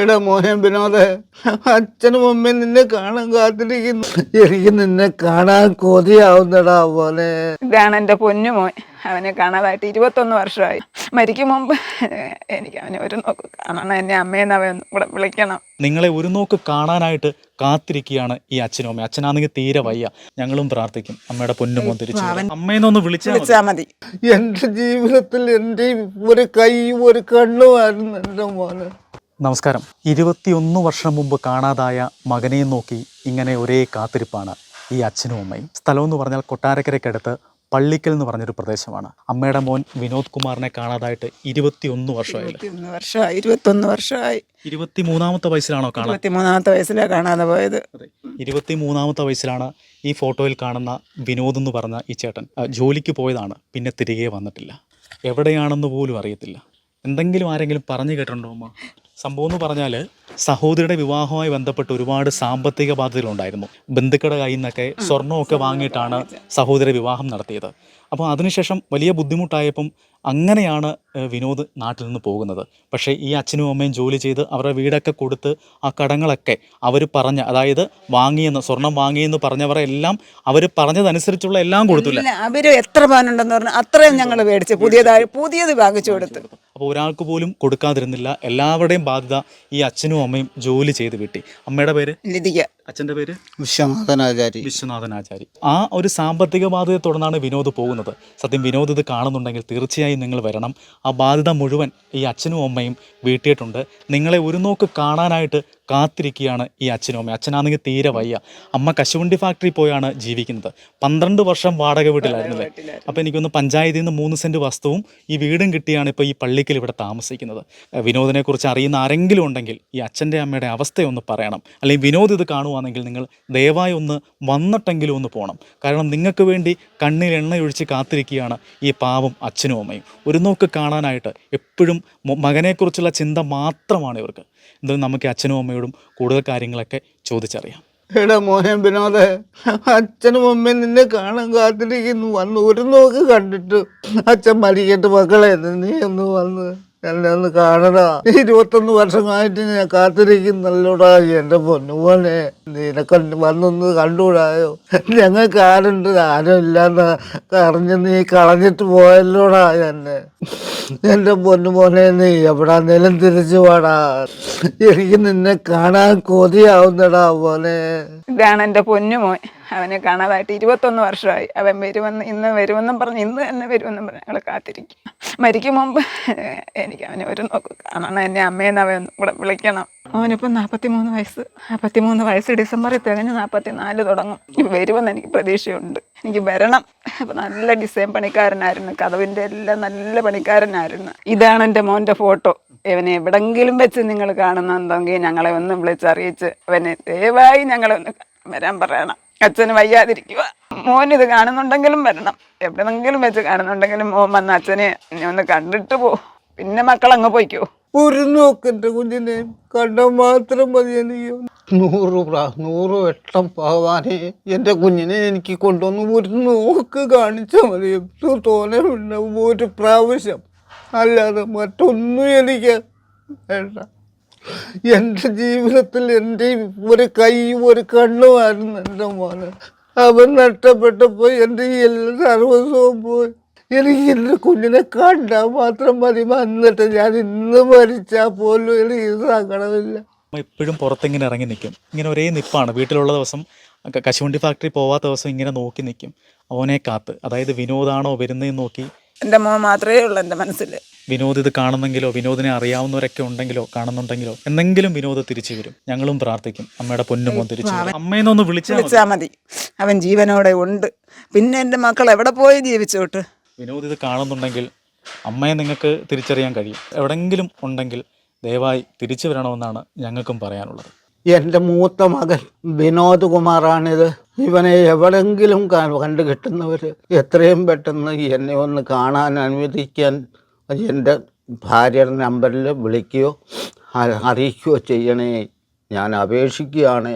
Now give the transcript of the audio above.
എടാ മോനെ വിനോദ് അച്ഛനും അമ്മയും നിന്നെ കാണാൻ കാത്തിരിക്കുന്നു. എനിക്ക് നിന്നെ കാണാൻ കൊതിയാവുന്നടാ പോലെ ഇതാണ് എന്റെ പൊന്നുമോൻ അവനെ കാണാതായിട്ട് ഇരുപത്തൊന്ന് വർഷമായി. മരിക്കും മുമ്പ് എനിക്ക് അവനെ ഒരു നോക്ക് കാണണം. എന്നെ അമ്മയെന്ന് അവൻ കൂടെ വിളിക്കണം. നിങ്ങളെ ഒരു നോക്ക് കാണാനായിട്ട് കാത്തിരിക്കുകയാണ് ഈ അച്ഛനും അമ്മയും. അച്ഛനാണെങ്കിൽ തീരെ വയ്യ. ഞങ്ങളും പ്രാർത്ഥിക്കും. അമ്മയുടെ പൊന്നുമോൻ തിരിച്ചു. അമ്മയെന്നൊന്ന് വിളിച്ചാൽ മതി. വിളിച്ചാൽ മതി. എന്റെ ജീവിതത്തിൽ എന്റെ ഒരു കൈ ഒരു കണ്ണുമായിരുന്നു എന്റെ മോന്. നമസ്കാരം. ഇരുപത്തിയൊന്ന് വർഷം മുമ്പ് കാണാതായ മകനെ നോക്കി ഇങ്ങനെ ഒരേ കാത്തിരിപ്പാണ് ഈ അച്ഛനും അമ്മയും. സ്ഥലം എന്ന് പറഞ്ഞാൽ കൊട്ടാരക്കരയ്ക്കടുത്ത് പള്ളിക്കൽ എന്ന് പറഞ്ഞൊരു പ്രദേശമാണ്. അമ്മയുടെ മോൻ വിനോദ് കുമാറിനെ കാണാതായിട്ട് ഇരുപത്തിയൊന്ന് വർഷമായി. വർഷമായി ഇരുപത്തൊന്ന് വർഷമായി. ഇരുപത്തി മൂന്നാമത്തെ വയസ്സിലാണോ കാണാൻ വയസ്സിലാണ് കാണാതെ പോയത്. ഇരുപത്തി മൂന്നാമത്തെ വയസ്സിലാണ് ഈ ഫോട്ടോയിൽ കാണുന്ന വിനോദ് എന്ന് പറഞ്ഞ ഈ ചേട്ടൻ. ജോലിക്ക് പോയതാണ് പിന്നെ തിരികെ വന്നിട്ടില്ല. എവിടെയാണെന്ന് പോലും അറിയത്തില്ല. എന്തെങ്കിലും ആരെങ്കിലും പറഞ്ഞു കേട്ടിട്ടുണ്ടോ അമ്മ? സംഭവം എന്ന് പറഞ്ഞാൽ സഹോദരിയുടെ വിവാഹവുമായി ബന്ധപ്പെട്ട് ഒരുപാട് സാമ്പത്തിക ബാധ്യതകളുണ്ടായിരുന്നു. ബന്ധുക്കളുടെ കയ്യിൽ നിന്നൊക്കെ സ്വർണമൊക്കെ വാങ്ങിയിട്ടാണ് സഹോദരി വിവാഹം നടത്തിയത്. അപ്പോൾ അതിനുശേഷം വലിയ ബുദ്ധിമുട്ടായപ്പം അങ്ങനെയാണ് വിനോദ് നാട്ടിൽ നിന്ന് പോകുന്നത്. പക്ഷേ ഈ അച്ഛനും അമ്മയും ജോലി ചെയ്ത് അവരുടെ വീടൊക്കെ കൊടുത്ത് ആ കടങ്ങളൊക്കെ അവർ പറഞ്ഞ അതായത് വാങ്ങിയെന്ന് സ്വർണം വാങ്ങിയെന്ന് പറഞ്ഞവരെ എല്ലാം അവർ പറഞ്ഞതനുസരിച്ചുള്ള എല്ലാം കൊടുത്തില്ല. അവർ എത്ര പാനുണ്ടെന്ന് പറഞ്ഞു അത്രയും ഞങ്ങൾ മേടിച്ച് പുതിയതായി പുതിയത് വാങ്ങിച്ചു കൊടുത്തു. അപ്പോൾ ഒരാൾക്ക് പോലും കൊടുക്കാതിരുന്നില്ല. എല്ലാവരുടെയും ബാധ്യത ഈ അച്ഛനും അമ്മയും ജോലി ചെയ്ത് വിട്ടി. അമ്മയുടെ പേര്? ലിതിക. അച്ഛന്റെ പേര്? വിശ്വനാഥനാചാരി. വിശ്വനാഥനാചാരി. ആ ഒരു സാമ്പത്തിക ബാധ്യതയെ തുടർന്നാണ് വിനോദ് പോകുന്നത്. സത്യം വിനോദ് ഇത് കാണുന്നുണ്ടെങ്കിൽ തീർച്ചയായും നിങ്ങൾ വരണം. ആ ബാധ്യത മുഴുവൻ ഈ അച്ഛനും അമ്മയും വീട്ടിയിട്ടുണ്ട്. നിങ്ങളെ ഒരു നോക്ക് കാണാനായിട്ട് കാത്തിരിക്കുകയാണ് ഈ അച്ഛനും അമ്മയും. അച്ഛനാണെങ്കിൽ തീരെ വയ്യ. അമ്മ കശുവണ്ടി ഫാക്ടറി പോയാണ് ജീവിക്കുന്നത്. പന്ത്രണ്ട് വർഷം വാടക വീട്ടിലായിരുന്നല്ലേ? അപ്പോൾ എനിക്കൊന്ന് പഞ്ചായത്തിൽ നിന്ന് മൂന്ന് സെന്റ് വസ്തുവും ഈ വീടും കിട്ടിയാണ് ഇപ്പോൾ ഈ പള്ളിക്കൽ ഇവിടെ താമസിക്കുന്നത്. വിനോദിനെക്കുറിച്ച് വിനോദിനെ കുറിച്ച് അറിയുന്ന ആരെങ്കിലും ഉണ്ടെങ്കിൽ ഈ അച്ഛന്റെ അമ്മയുടെ അവസ്ഥയൊന്ന് പറയണം. അല്ലെങ്കിൽ വിനോദ് ഇത് കാണുവാണെങ്കിൽ നിങ്ങൾ ദയവായി ഒന്ന് വന്നിട്ടെങ്കിലും ഒന്ന് പോകണം കാരണം നിങ്ങൾക്ക് വേണ്ടി കണ്ണിൽ എണ്ണയൊഴിച്ച് കാത്തിരിക്കുകയാണ് ഈ പാവം അച്ഛനും അമ്മയും. ഒരു നോക്ക് കാണാനായിട്ട് എപ്പോഴും മകനെക്കുറിച്ചുള്ള ചിന്ത മാത്രമാണ് ഇവർക്ക്. എന്തായാലും നമുക്ക് അച്ഛനും അമ്മയോടും കൂടുതൽ കാര്യങ്ങളൊക്കെ ചോദിച്ചറിയാം. എടാ മോനെ വിനോദ് അച്ഛനും അമ്മയും നിന്നെ കാണാൻ കാത്തിരിക്കുന്നു. വന്ന് ഒരു നോക്ക് കണ്ടിട്ട് അച്ഛൻ മരിക്കട്ട് മക്കളെ നീ ഒന്ന് വന്ന്. എന്നെ ഒന്ന് കാണടാ. ഇരുപത്തൊന്ന് വർഷമായിട്ട് ഞാൻ കാത്തിരിക്കുന്നല്ലോടാ എന്റെ പൊന്നുപോലെ നിനക്ക് വന്നൊന്ന് കണ്ടുകൂടായോ ഞങ്ങൾക്ക് ആരുണ്ട്? ആരും ഇല്ലാന്ന് അറിഞ്ഞ് നീ കളഞ്ഞിട്ട് പോയല്ലോടാ എന്നെ. എന്റെ പൊന്നുപോലെ നീ എവിടാ നിലം തിരിച്ചു വാടാ? എനിക്ക് നിന്നെ കാണാൻ കൊതിയാവുന്നടാ പോലെ ഇതാണ് എന്റെ പൊന്നുമോൻ. അവനെ കാണാതായിട്ട് ഇരുപത്തൊന്ന് വർഷമായി. അവൻ വരുമെന്ന് ഇന്ന് വരുമെന്നും പറഞ്ഞ് ഇന്ന് തന്നെ വരുമെന്നും പറഞ്ഞ് ഞങ്ങൾ കാത്തിരിക്കും. മരിക്കും മുമ്പ് എനിക്ക് അവനെ ഒരു നോക്ക് കാണണം. എന്നെ അമ്മയെന്ന് അവൻ കൂടെ വിളിക്കണം. അവനിപ്പം നാൽപ്പത്തി മൂന്ന് വയസ്സ്. നാൽപ്പത്തി മൂന്ന് വയസ്സ് ഡിസംബറിൽ തികഞ്ഞ് നാൽപ്പത്തി നാല് തുടങ്ങും വരുമെന്ന് എനിക്ക് പ്രതീക്ഷയുണ്ട്. എനിക്ക് വരണം. അപ്പം നല്ല ഡിസൈൻ പണിക്കാരനായിരുന്നു. കഥവിന്റെ എല്ലാം നല്ല പണിക്കാരനായിരുന്നു. ഇതാണ് എന്റെ മോന്റെ ഫോട്ടോ. ഇവനെ എവിടെങ്കിലും വെച്ച് നിങ്ങൾ കാണുന്നുണ്ടെങ്കിൽ ഞങ്ങളെ ഒന്ന് വിളിച്ചറിയിച്ച് അവനെ ദയവായി ഞങ്ങളെ ഒന്ന് വരാൻ പറയണം. അച്ഛന് വയ്യാതിരിക്കുക. മോൻ ഇത് കാണുന്നുണ്ടെങ്കിലും വരണം. എവിടെന്നെങ്കിലും വെച്ച് കാണുന്നുണ്ടെങ്കിലും മോൻ വന്ന് അച്ഛനെ ഇനി ഒന്ന് കണ്ടിട്ട് പോ. പിന്നെ മക്കൾ അങ്ങ് പോയിക്കോ. ഒരു നോക്കിന്റെ എന്റെ കുഞ്ഞിനെ. കണ്ടാൽ മാത്രം മതി എനിക്ക്. നൂറ് പ്രാ നൂറ് വട്ടം ഭഗവാനെ എന്റെ കുഞ്ഞിനെ എനിക്ക് കൊണ്ടുവന്ന് ഒരു നോക്ക് കാണിച്ചാൽ മതി. എത്ര തോന്നുന്നില്ല ഒരു പ്രാവശ്യം. അല്ലാതെ മറ്റൊന്നും എനിക്ക് വേണ്ട. എന്റെ ജീവിതത്തിൽ എന്റെ ഒരു കൈയും ഒരു കണ്ണുമായിരുന്നു എന്റെ മോന്. അവൻ നഷ്ടപ്പെട്ടപ്പോൾ എന്റെ എല്ലാ സർവസ്വവും പോയി. എനിക്ക് എന്റെ കുഞ്ഞിനെ കണ്ടാൽ മാത്രം മതി. വന്നിട്ട് ഞാൻ ഇന്ന് മരിച്ചാൽ പോലും എനിക്ക് സങ്കടമില്ല. എപ്പോഴും പുറത്തിങ്ങനെ ഇറങ്ങി നിൽക്കും. ഇങ്ങനെ ഒരേ നിപ്പാണ്. വീട്ടിലുള്ള ദിവസം ക- കശുവണ്ടി ഫാക്ടറി പോവാത്ത ദിവസം ഇങ്ങനെ നോക്കി നിൽക്കും. അവനെ കാത്ത്. അതായത് വിനോദാണോ വരുന്നതെന്ന് നോക്കി എന്റെ മോൻ മാത്രമേ ഉള്ളൂ എന്റെ മനസ്സിൽ വിനോദ് ഇത് കാണുന്നെങ്കിലോ വിനോദിനെ അറിയാവുന്നവരൊക്കെ ഉണ്ടെങ്കിലോ കാണുന്നുണ്ടെങ്കിലോ എന്തെങ്കിലും വിനോദ് തിരിച്ചു വരും. ഞങ്ങളും പ്രാർത്ഥിക്കും. അമ്മയുടെ പൊന്നുമോൻ തിരിച്ചു അമ്മയെന്നൊന്ന്. വിളിച്ചാൽ മതി. അവൻ ജീവനോടെ ഉണ്ട്. പിന്നെ എന്റെ മക്കൾ എവിടെ പോയി ജീവിച്ചോട്ട് വിനോദ് ഇത് കാണുന്നുണ്ടെങ്കിൽ അമ്മയെ നിങ്ങൾക്ക് തിരിച്ചറിയാൻ കഴിയും. എവിടെങ്കിലും ഉണ്ടെങ്കിൽ ദയവായി തിരിച്ചു വരണമെന്നാണ് ഞങ്ങൾക്കും പറയാനുള്ളത്. എന്റെ മൂത്ത മകൻ വിനോദ് കുമാറാണിത്. ഇവനെ എവിടെങ്കിലും കണ്ടു കിട്ടുന്നവർ എത്രയും പെട്ടെന്ന് എന്നെ ഒന്ന് കാണാൻ അനുവദിക്കാൻ എന്റെ ഭാര്യയുടെ നമ്പറിൽ വിളിക്കുകയോ അറിയിക്കുകയോ ചെയ്യണേ. ഞാൻ അപേക്ഷിക്കുകയാണ്